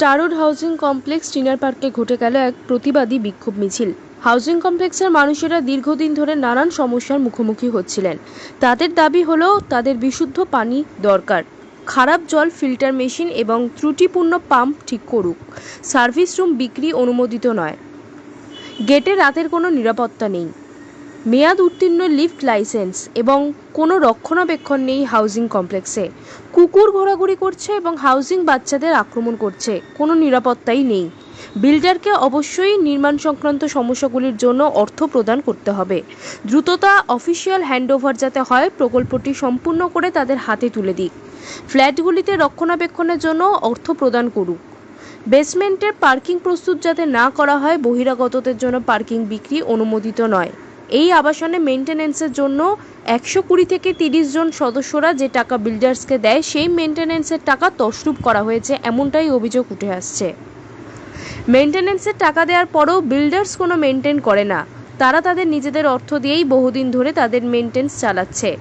স্টারউড housing complex টিনার পার্কে ঘটে গেল এক প্রতিবাদী বিক্ষোভ মিছিল। হাউজিং কমপ্লেক্সের মানুষেরা দীর্ঘদিন ধরে নানান সমস্যার মুখোমুখি হচ্ছিলেন। তাদের দাবি হলো, তাদের বিশুদ্ধ পানি দরকার। খারাপ জল ফিল্টার মেশিন এবং ত্রুটিপূর্ণ পাম্প ঠিক করুক। সার্ভিস রুম বিক্রি অনুমোদিত নয়। গেটে রাতের কোনো নিরাপত্তা নেই। মেয়াদ উত্তীর্ণ লিফট লাইসেন্স এবং কোনো রক্ষণাবেক্ষণ নেই হাউজিং কমপ্লেক্সে। কুকুর ঘোরাঘুরি করছে এবং হাউজিং বাচ্চাদের আক্রমণ করছে। কোনো নিরাপত্তাই নেই। বিল্ডারকে অবশ্যই নির্মাণ সংক্রান্ত সমস্যাগুলির জন্য অর্থ প্রদান করতে হবে। দ্রুততা অফিসিয়াল হ্যান্ডওভার যাতে হয়, প্রকল্পটি সম্পূর্ণ করে তাদের হাতে তুলে দিক। ফ্ল্যাটগুলিতে রক্ষণাবেক্ষণের জন্য অর্থ প্রদান করুক। বেসমেন্টের পার্কিং প্রস্তুত যাতে না করা হয়, বহিরাগতদের জন্য পার্কিং বিক্রি অনুমোদিত নয়। এই আবাসনে মেনটেন্যান্সের জন্য একশো কুড়ি থেকে তিরিশ জন সদস্যরা যে টাকা বিল্ডার্সকে দেয়, সেই মেনটেন্যান্সের টাকা তসরূপ করা হয়েছে, এমনটাই অভিযোগ উঠে আসছে। মেনটেন্যান্সের টাকা দেওয়ার পরও বিল্ডার্স কোনো মেনটেন করে না। তারা তাদের নিজেদের অর্থ দিয়েই বহুদিন ধরে তাদের মেনটেন্স চালাচ্ছে।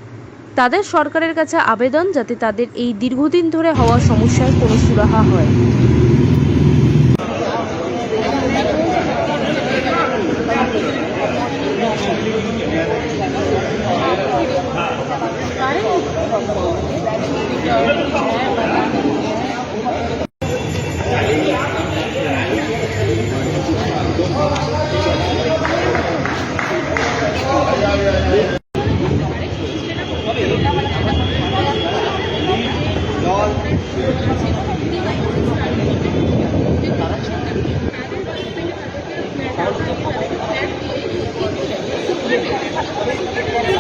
তাদের সরকারের কাছে আবেদন যাতে তাদের এই দীর্ঘদিন ধরে হওয়া সমস্যার কোনো সুরাহা হয়। Thank you.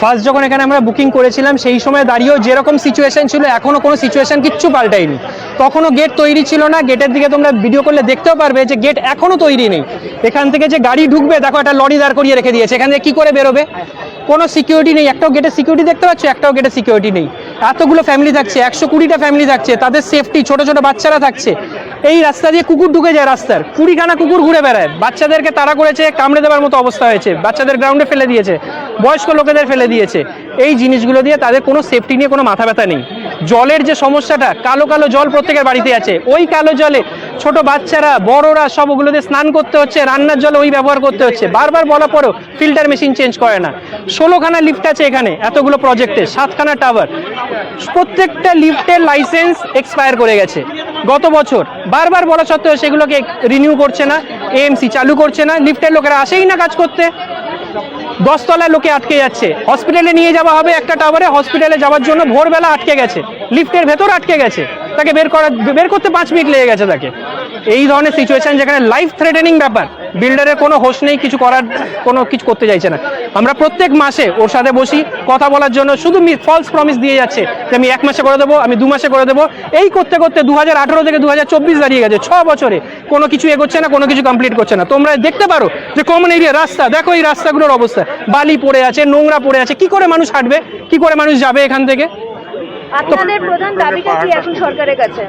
ফার্স্ট যখন এখানে আমরা বুকিং করেছিলাম, সেই সময় দাঁড়িয়েও যেরকম সিচুয়েশন ছিল এখনও কোনো সিচুয়েশন কিচ্ছু পাল্টায়নি। তখনও গেট তৈরি ছিল না। গেটের দিকে তোমরা ভিডিও করলে দেখতেও পারবে যে গেট এখনও তৈরি নেই। এখান থেকে যে গাড়ি ঢুকবে, দেখো একটা লরি দাঁড় করিয়ে রেখে দিয়েছে। এখান থেকে কী করে বেরোবে? কোনো সিকিউরিটি নেই। একটাও গেটের সিকিউরিটি দেখতে পাচ্ছ, একটাও গেটের সিকিউরিটি নেই। এতগুলো ফ্যামিলি থাকছে, একশো কুড়িটা ফ্যামিলি থাকছে। তাদের সেফটি ছোট ছোট বাচ্চারা থাকছে। এই রাস্তা দিয়ে কুকুর ঢুকে যায় রাস্তার। কুড়িখানা কুকুর ঘুরে বেড়ায়। বাচ্চাদেরকে তাড়া করেছে, কামড়ে দেওয়ার মতো অবস্থা হয়েছে। বাচ্চাদের গ্রাউন্ডে ফেলে দিয়েছে। বয়স্ক লোকেদের ফেলে দিয়েছে। এই জিনিসগুলো দিয়ে তাদের কোনো সেফটি নিয়ে কোনো মাথা ব্যথা নেই। জলের যে সমস্যাটা, কালো কালো জল প্রত্যেকের বাড়িতে আছে। ওই কালো জলে ছোট বাচ্চারা, বড়রা সব ওগুলো দিয়ে স্নান করতে হচ্ছে, রান্নার জলে ওই ব্যবহার করতে হচ্ছে। বারবার বলা পরেও ফিল্টার মেশিন চেঞ্জ করে না। ষোলোখানা লিফট আছে এখানে, এতগুলো প্রজেক্টে সাতখানা টাওয়ার প্রত্যেকটা লিফটের লাইসেন্স এক্সপায়ার করে গেছে। গত বছর বারবার বলা সত্ত্বেও সেগুলোকে রিনিউ করছে না এএমসি চালু করছে না লিফটের লোকেরা আসেই না কাজ করতে। দশতলায় লোকে আটকে যাচ্ছে। হসপিটালে নিয়ে যাওয়া হবে একটা টাওয়ারে হসপিটালে যাওয়ার জন্য ভোরবেলা আটকে গেছে। লিফটের ভেতর আটকে গেছে। তাকে বের করা বের করতে পাঁচ মিনিট লেগে গেছে তাকে। এই ধরনের সিচুয়েশন যেখানে লাইফ থ্রেটেনিং ব্যাপার বিল্ডারের কোনো হোশ নেই, কিছু করার, কোনো কিছু করতে চাইছে না। আমরা প্রত্যেক মাসে ওর সাথে বসি, কথা বলার জন্য শুধু ফলস প্রমিস দিয়ে যাচ্ছে যে আমি এক মাসে করে দেবো, আমি দু মাসে করে দেবো। এই করতে করতে দু হাজার আঠেরো থেকে দু হাজার চব্বিশ দাঁড়িয়ে গেছে, ছ বছরে। কোনো কিছু এগোচ্ছে না, কোনো কিছু কমপ্লিট করছে না। তোমরা দেখতে পারো যে কমন এরিয়া রাস্তা, দেখো এই রাস্তাগুলোর অবস্থা। বালি পড়ে আছে, নোংরা পড়ে আছে, কি করে মানুষ হাঁটবে? কি করে মানুষ যাবে এখান থেকে? আপনাদের প্রধান দাবিটা কি এখন সরকারের কাছে?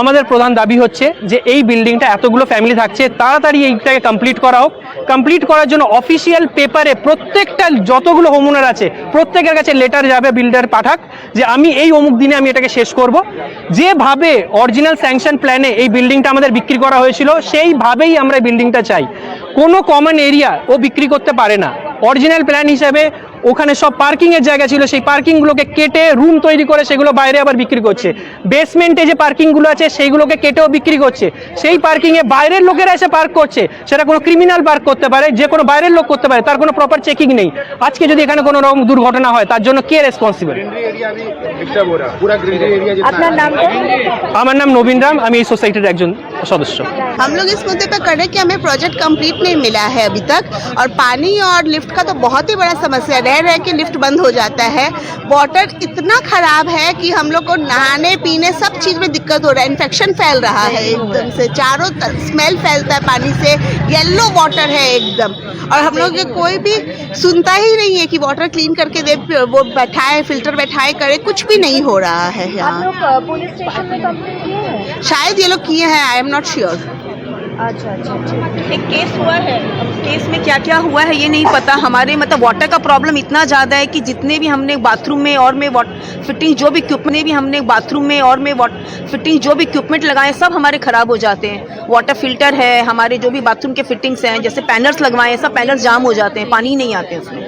আমাদের প্রধান দাবি হচ্ছে যে এই বিল্ডিংটা এতগুলো ফ্যামিলি থাকছে, তাড়াতাড়ি এইটাকে কমপ্লিট করা হোক। কমপ্লিট করার জন্য অফিসিয়াল পেপারে প্রত্যেকটা যতগুলো হোমওনার আছে, প্রত্যেকের কাছে লেটার যাবে বিল্ডার পাঠাক যে আমি এই অমুক দিনে আমি এটাকে শেষ করব। যেভাবে অরিজিনাল স্যাংশন প্ল্যানে এই বিল্ডিংটা আমাদের বিক্রি করা হয়েছিল, সেইভাবেই আমরা বিল্ডিংটা চাই। কোনো কমন এরিয়া ও বিক্রি করতে পারে না। অরিজিনাল প্ল্যান হিসেবে ওখানে সব পার্কিংয়ের জায়গা ছিল সেই পার্কিংগুলোকে কেটে রুম তৈরি করে সেগুলো বাইরে আবার বিক্রি করছে। বেসমেন্টে যে পার্কিংগুলো আছে সেইগুলোকে কেটেও বিক্রি করছে। সেই পার্কিংয়ে বাইরের লোকেরা এসে পার্ক করছে। সেটা কোনো ক্রিমিনাল পার্ক করতে পারে যে কোনো বাইরের লোক করতে পারে তার কোনো প্রপার চেকিং নেই। আজকে যদি এখানে কোনো রকম দুর্ঘটনা হয় তার জন্য কে রেসপন্সিবল আমার নাম নবীন রাম আমি এই সোসাইটির একজন। सदस्य। हम लोग इस मुद्दे पर करें कि हमें प्रोजेक्ट कंप्लीट नहीं मिला है अभी तक और पानी और लिफ्ट का तो बहुत ही बड़ा समस्या रह रहा है कि लिफ्ट बंद हो जाता है। वाटर इतना खराब है कि हम लोग को नहाने पीने सब चीज़ में दिक्कत हो रहा है। इन्फेक्शन फैल रहा है एकदम से। चारों तरफ़ स्मेल फैलता है पानी से। येल्लो वाटर है एकदम। और हम लोग कोई भी सुनता ही नहीं है कि वाटर क्लीन करके दे वो बैठाए फ़िल्टर बैठाए करे। कुछ भी नहीं हो रहा है यहाँ। शायद ये लोग किए हैं आई एम नॉट श्योर अच्छा अच्छा एक केस हुआ है। अब केस में क्या क्या हुआ है ये नहीं पता। हमारे मतलब वाटर का प्रॉब्लम इतना ज़्यादा है कि जितने भी हमने बाथरूम में और में फिटिंग जो भी इक्विपमेंट भी हमने बाथरूम में और में फिटिंग जो भी इक्विपमेंट लगाए सब हमारे ख़राब हो जाते हैं। वाटर फ़िल्टर है हमारे जो भी बाथरूम के फिटिंग्स हैं जैसे पैनल्स लगवाए सब पैनल्स जाम हो जाते हैं पानी नहीं आते उसमें।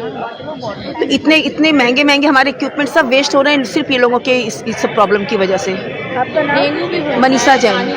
तो इतने इतने महँगे महँगे हमारे इक्विपमेंट सब वेस्ट हो रहे हैं सिर्फ़ ये लोगों के इस, इस प्रॉब्लम की वजह से। आपका नाम मनीषा जैन